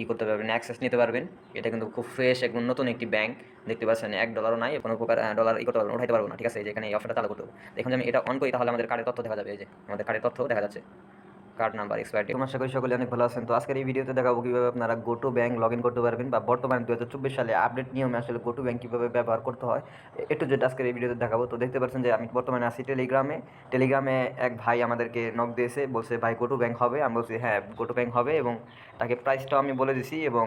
ই করতে পারবেন অ্যাক্সেস নিতে পারবেন। এটা কিন্তু খুব ফ্রেশ একদম নতুন একটি ব্যাংক দেখতে পাচ্ছেন, এক ডলারও নাই, কোনো প্রকার ডলার ই করতে পারব না উঠাইতে পারব না, ঠিক আছে? এই যে এখানে এই অফারটা চালু করতে যে আমি এটা অন করি, তাহলে আমাদের কার্ডের তথ্য দেখা যাবে, এই যে, আমাদের কার্ডের তথ্য দেখা যাচ্ছে। কার্ড নাম্বার এক্সপায়ার ডেট আশা সকলে অনেক ভালো আছেন। তো আজকের এই ভিডিওতে দেখাবো কীভাবে আপনারা গোটো ব্যাংক লগ ইন করতে পারবেন বা বর্তমানে দু হাজার চব্বিশ সালে আপডেট নিয়মে আসলে গোটো ব্যাংক কীভাবে ব্যবহার করতে হয় একটু যেটা আজকের এই ভিডিওতে দেখাবো। তো দেখতে পাচ্ছেন যে আমি বর্তমানে আছি টেলিগ্রামে টেলিগ্রামে এক ভাই আমাদেরকে নক দিয়েছে, বলছে, ভাই গোটো ব্যাংক হবে? আমি বলছি হ্যাঁ গোটো ব্যাংক হবে এবং তাকে প্রাইসটাও আমি বলে দিছি এবং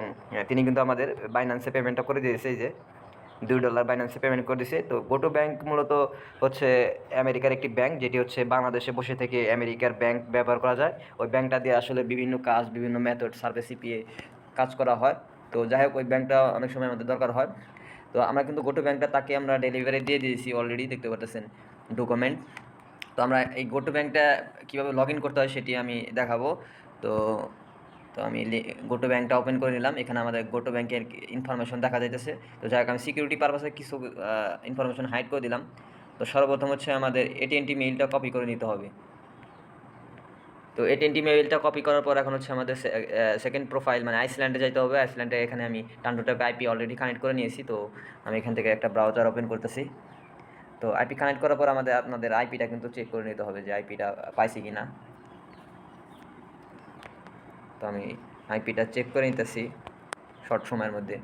তিনি কিন্তু আমাদের বাইন্যান্সে পেমেন্টটা করে দিয়েছে যে। দুই ডলার বাইন্যান্সে পেমেন্ট করে দিছে। তো গোটো ব্যাংক মূলত হচ্ছে আমেরিকার একটি ব্যাংক যেটি হচ্ছে বাংলাদেশে বসে থেকে আমেরিকার ব্যাংক ব্যবহার করা যায়। ওই ব্যাংকটা দিয়ে আসলে বিভিন্ন কাজ, বিভিন্ন মেথড সার্ভিস সিপিএ কাজ করা হয়। তো যাই হোক, ওই ব্যাংকটা অনেক সময় আমাদের দরকার হয়। তো আমরা কিন্তু গোটো ব্যাংকটা তাকে আমরা ডেলিভারি দিয়ে দিয়েছি অলরেডি দেখতে পাচ্ছেন ডকুমেন্ট তো আমরা এই গোটো ব্যাংকটা কীভাবে লগ ইন করতে হয় সেটি আমি দেখাবো। তো তো আমি গোটো ব্যাংকটা ওপেন করে নিলাম। এখানে আমাদের গোটো ব্যাংকের ইনফরমেশন দেখা যাইতেছে। তো যাই আমি সিকিউরিটি পারপাসে কিছু ইনফরমেশন হাইড করে দিলাম। তো সর্বপ্রথম হচ্ছে আমাদের এটিএনটি মেইলটা কপি করে নিতে হবে। তো এটিএনটি মেইলটা কপি করার পর এখন হচ্ছে আমাদের সেকেন্ড প্রোফাইল মানে আইসল্যান্ডে যাইতে হবে। আইসল্যান্ডে এখানে আমি টান্ডোটাপ আইপি অলরেডি কানেক্ট করে নিয়েছি। তো আমি এখান থেকে একটা ব্রাউজার ওপেন করতেছি। তো আইপি কানেক্ট করার পর আমাদের, আপনাদের আইপিটা কিন্তু চেক করে নিতে হবে যে আইপিটা পাইছি কি না তো আমি আইপিটা চেক করে নিতেছি শর্ট সময়ের মধ্যে।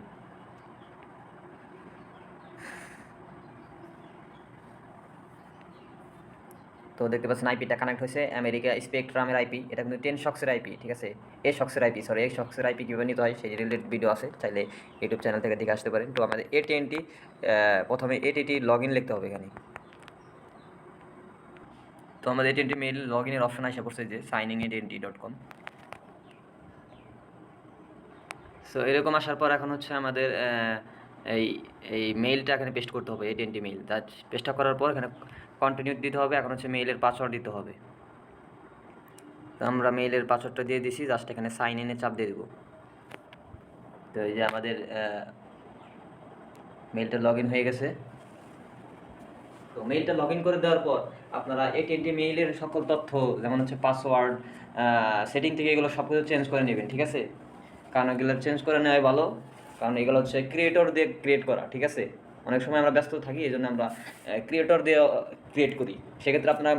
তো দেখতে পাচ্ছেন আইপিটা কানেক্ট হয়েছে, আমেরিকা স্পেকট্রামের আইপি, এটা কিন্তু টেন শক্সের আইপি, ঠিক আছে? এ শক্সের আইপি সরি এ শক্সের আইপি কীভাবে নিতে হয় সেই রিলেটেড ভিডিও আছে, চাইলে ইউটিউব চ্যানেল থেকে দেখে আসতে পারেন। তো আমাদের এ টেনটি প্রথমে এ টিটি লগ ইন লিখতে হবে এখানে। তো আমাদের A T and T mail log ইনের অপশন আসে পড়ছে যে signing A T and T dot com so এরকম আসার পর এখন হচ্ছে আমাদের এই এই মেইলটা এখানে পেস্ট করতে হবে এটিএনটি মেইল তা পেস্টটা করার পর এখানে কন্টিনিউ দিতে হবে, এখন হচ্ছে মেইলের পাসওয়ার্ড দিতে হবে। তো আমরা মেইলের পাসওয়ার্ডটা দিয়ে দিছি জাস্ট এখানে সাইন ইনে চাপ দিয়ে দেবো। তো এই যে আমাদের মেইলটা লগ হয়ে গেছে। তো মেইলটা লগ করে দেওয়ার পর আপনারা এটিএনটি মেইলের সকল তথ্য, যেমন হচ্ছে পাসওয়ার্ড সেটিং থেকে এগুলো সব কিছু চেঞ্জ করে নেবেন, ঠিক আছে? কারণ এগুলো চেঞ্জ করে নেওয়াই ভালো। কারণ এগুলো হচ্ছে ক্রিয়েটর দিয়ে ক্রিয়েট করা, ঠিক আছে? অনেক সময় আমরা ব্যস্ত থাকি এই জন্য আমরা ক্রিয়েটর দিয়ে ক্রিয়েট করি। সেক্ষেত্রে আপনার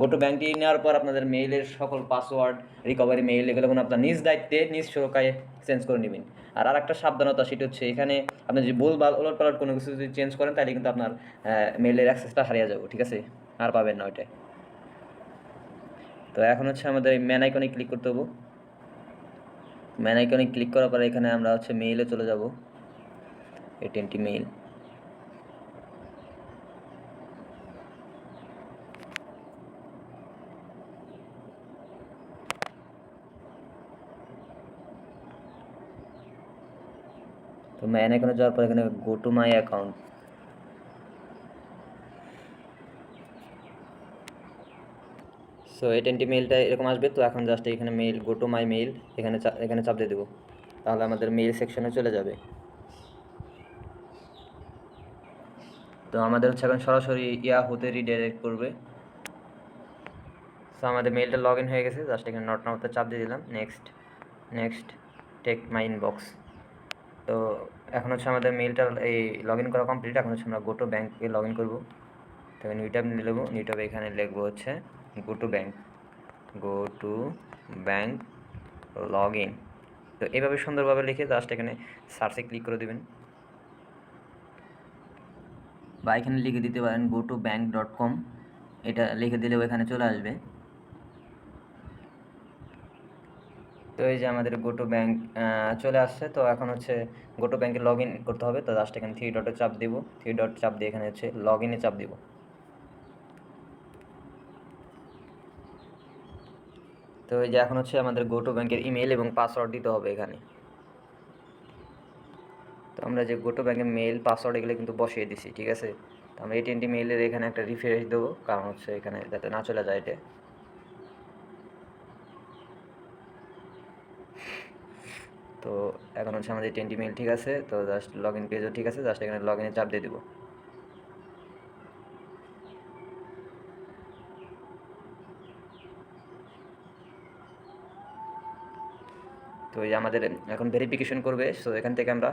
গোটো ব্যাংকটি নেওয়ার পর আপনাদের মেইলের সকল পাসওয়ার্ড রিকভারি মেইল এগুলো কোনো আপনার নিজ দায়িত্বে, নিজ সুরক্ষায় চেঞ্জ করে নেবেন। আর আরেকটা সাবধানতা, সেটা হচ্ছে এখানে আপনি যদি ভুল বা ওলট পালট কোনো কিছু যদি চেঞ্জ করেন, তাহলে কিন্তু আপনার মেইলের অ্যাক্সেসটা হারিয়ে যাবে, ঠিক আছে? আর পাবেন না ওইটাই তো এখন হচ্ছে আমাদের ম্যান আইকনে ক্লিক করতে হবে। ম্যান আইকনে ক্লিক করার পরে এখানে আমরা হচ্ছে মেইলে চলে যাব। এটিএনটি মেইল তো ম্যান আইকনে যাওয়ার পর এখানে go to my account so AT and T মেইলটা এরকম আসবে, তো এখন জাস্ট এখানে mail go to my mail এখানে এখানে চাপ দিয়ে দেবো। তাহলে আমাদের মেইল সেকশনে চলে যাবে। তো আমাদের হচ্ছে এখন সরাসরি ইয়া হতে রিডাইরেক্ট করবে। সো আমাদের মেইলটা লগ ইন হয়ে গেছে জাস্ট এখানে নট নামতে চাপ দিয়ে দিলাম। Next next take my inbox তো এখন হচ্ছে আমাদের মেইলটা এই লগ ইন করা কমপ্লিট এখন হচ্ছে আমরা গোটো ব্যাঙ্কে লগ ইন করব। তো নিউ ট্যাব নিয়ে নেব নিউ ট্যাবে এখানে লিখব হচ্ছে go to bank go to bank log in তো এইভাবে সুন্দরভাবে লিখে জাস্ট এখানে সার্চে ক্লিক করে দেবেন। বা এখানে লিখে দিতে পারেন go to bank dot com এটা লিখে দিলেও এখানে চলে আসবে। তো এই যে আমাদের গোটো ব্যাংক চলে আসছে। তো এখন হচ্ছে গোটো ব্যাংকে লগ করতে হবে। তো জাস্ট এখানে থ্রি ডটে চাপ দিব। থ্রি ডট চাপ দিয়ে এখানে হচ্ছে লগ চাপ দিব। তো এই যে এখন হচ্ছে আমাদের গোটো ব্যাংকের ইমেল এবং পাসওয়ার্ড দিতে হবে এখানে। তো আমরা যে গোটো ব্যাংকের মেল পাসওয়ার্ড এগুলো কিন্তু বসিয়ে দিছি, ঠিক আছে? তো আমরা এটিএনটি মেইলের এখানে একটা রিফ্রেশ দেবো, কারণ হচ্ছে এখানে যাতে না চলে যায় এটা। তো এখন হচ্ছে আমাদের টেন্টি মেল ঠিক আছে, তো জাস্ট লগ ইন পেজও ঠিক আছে জাস্ট এখানে লগ ইনে চাপ দিয়ে দেবো। তো এই আমাদের এখন ভেরিফিকেশন করবে সো এখান থেকে আমরা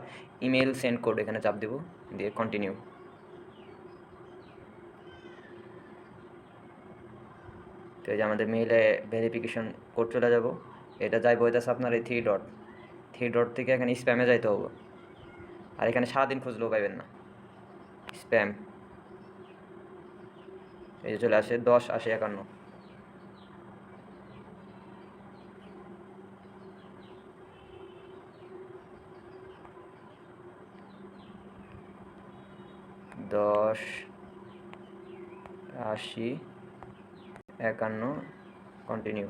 ইমেল সেন্ড কোড এখানে চাপ দেবো, দিয়ে কন্টিনিউ তো এই যে আমাদের মেইলে ভেরিফিকেশন কোড চলে যাব, এটা যাইব হইতেছে আপনার এই থ্রি ডট থ্রি ডট থেকে এখানে স্প্যামে যাইতে হবে। আর এখানে সারাদিন খুঁজলেও পাইবেন না স্প্যাম এই চলে আসে দশ আশি একান্ন। দশ আশি একান্ন কন্টিনিউ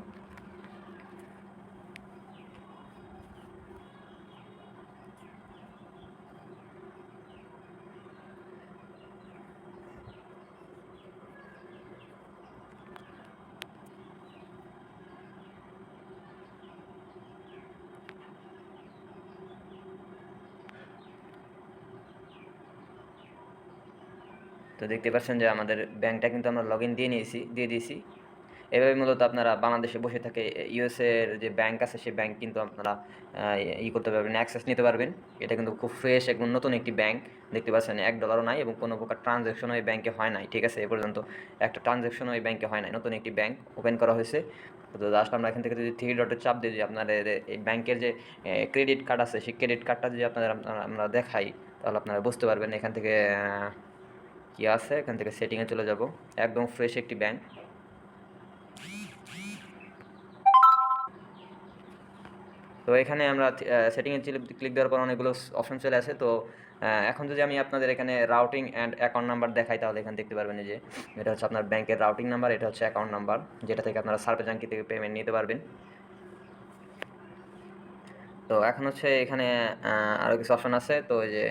তো দেখতে পাচ্ছেন যে আমাদের ব্যাংকটা কিন্তু আমরা লগ দিয়ে নিয়েছি, দিয়ে দিয়েছি। এভাবে মূলত আপনারা বাংলাদেশে বসে থাকে ইউএসএ এর যে ব্যাংক আছে সেই ব্যাংক কিন্তু আপনারা ই করতে পারবেন অ্যাক্সেস নিতে পারবেন। এটা কিন্তু খুব ফ্রেশ এবং নতুন একটি ব্যাংক। দেখতে পাচ্ছেন এক ডলারও নাই এবং কোনো প্রকার ট্রানজ্যাকশনও এই ব্যাংকে হয় নাই, ঠিক আছে? এ পর্যন্ত একটা ট্রানজ্যাকশনও এই ব্যাংকে হয় নাই। নতুন একটি ব্যাংক ওপেন করা হয়েছে। তো জাস্ট আমরা এখান থেকে যদি থ্রি ডটে চাপ দিয়ে যদি আপনাদের এই ব্যাংকের যে ক্রেডিট কার্ড আছে, সেই ক্রেডিট কার্ডটা যদি আপনাদের আমরা- দেখাই, তাহলে আপনারা বুঝতে পারবেন এখান থেকে কি আছে? এখান থেকে সেটিংয়ে চলে যাব। একদম ফ্রেশ একটি ব্যাংক তো এখানে আমরা সেটিংয়ে ক্লিক দেওয়ার পর অনেকগুলো অপশন চলে আসে। তো এখন যদি আমি আপনাদের এখানে রাউটিং অ্যান্ড অ্যাকাউন্ট নাম্বার দেখাই, তাহলে এখানে দেখতে পারবেন যে, এটা হচ্ছে আপনার ব্যাংকের রাউটিং নাম্বার এটা হচ্ছে অ্যাকাউন্ট নাম্বার যেটা থেকে আপনারা সার্ভে জাঙ্কি থেকে পেমেন্ট নিতে পারবেন। তো এখন হচ্ছে এখানে আরও কিছু অপশন আছে। তো এই যে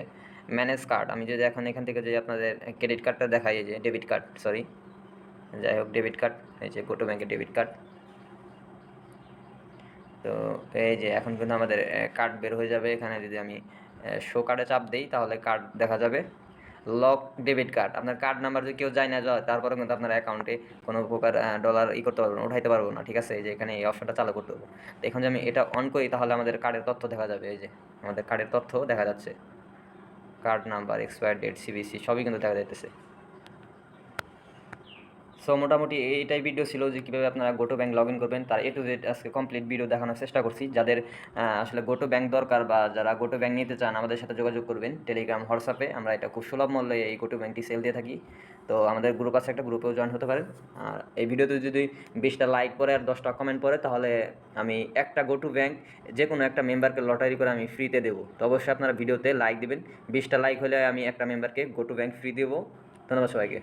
ম্যানেজ কার্ড আমি যদি এখন এখান থেকে যদি আপনাদের ক্রেডিট কার্ডটা দেখাই যে ডেবিট কার্ড সরি যাই হোক ডেবিট কার্ড এই যে গোটো ব্যাংকের ডেবিট কার্ড তো এই যে এখন কিন্তু আমাদের কার্ড বের হয়ে যাবে এখানে। যদি আমি শো কার্ডে চাপ দিই, তাহলে কার্ড দেখা যাবে। লক ডেবিট কার্ড আপনার কার্ড নাম্বার যদি কেউ যায় না যায় তারপরে কিন্তু আপনার অ্যাকাউন্টে কোনো প্রকার ডলার ই করতে পারব না, উঠাইতে পারব না, ঠিক আছে? এই যে এখানে এই অপশনটা চালু করতে হবে। তো এখন যদি আমি এটা অন করি, তাহলে আমাদের কার্ডের তথ্য দেখা যাবে। এই যে আমাদের কার্ডের তথ্য দেখা যাচ্ছে। কার্ড নাম্বার এক্সপায়ার ডেট সিবিসি সবই কিন্তু দেখা যাইতেছে। সো মোটামুটি এইটাই ভিডিও ছিল যে কীভাবে আপনারা গোটো ব্যাংক লগ ইন করবেন। তার এ টু জেড আজকে কমপ্লিট ভিডিও দেখানোর চেষ্টা করছি। যাদের আসলে গোটো ব্যাংক দরকার বা যারা গোটো ব্যাংক নিতে চান, আমাদের সাথে যোগাযোগ করবেন। টেলিগ্রাম হোয়াটসঅ্যাপে আমরা এটা খুব সুলভ মূল্যে এই গোটো ব্যাংকটি সেল দিয়ে থাকি। তো আমাদের গ্রুপ আছে একটা গ্রুপেও জয়েন হতে পারেন। আর এই ভিডিওতে যদি বিশটা লাইক পরে আর দশটা কমেন্ট পরে তাহলে আমি একটা গোটু ব্যাংক যে কোনো একটা মেম্বারকে লটারি করে আমি ফ্রিতে দেবো। তো অবশ্যই আপনারা ভিডিওতে লাইক দেবেন। বিশটা লাইক হলে আমি একটা মেম্বারকে গোটু ব্যাংক ফ্রি দেবো। ধন্যবাদ সবাইকে।